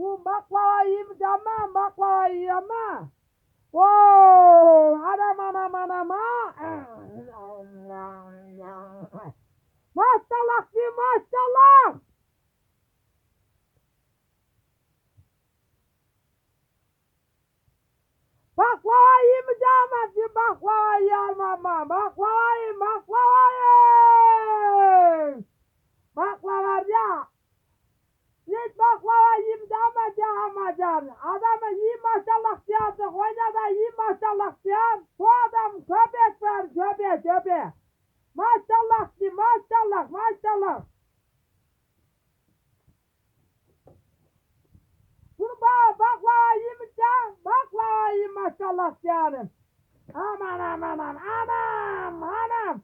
Bu baklava yiyeyim demem baklava yiyemem. Oo, anam anam anam. Maşallah ki maşallah. Baklava yemeyeceğim ben baklava yiyeyim baklava yiyeyim. Baklava ya. Hiç baklava yiyeyim diyemeyeceksin. Adamı iyi maşallah diyorsun. Oyna da iyi maşallah diyorsun. Bu adam köpek ver köpek köpek. Maşallah ki maşallah maşallah. Bunu bana baklava yemeyeceğim. Baklava yiyeyim maşallah diyorum. Aman aman aman anam anam.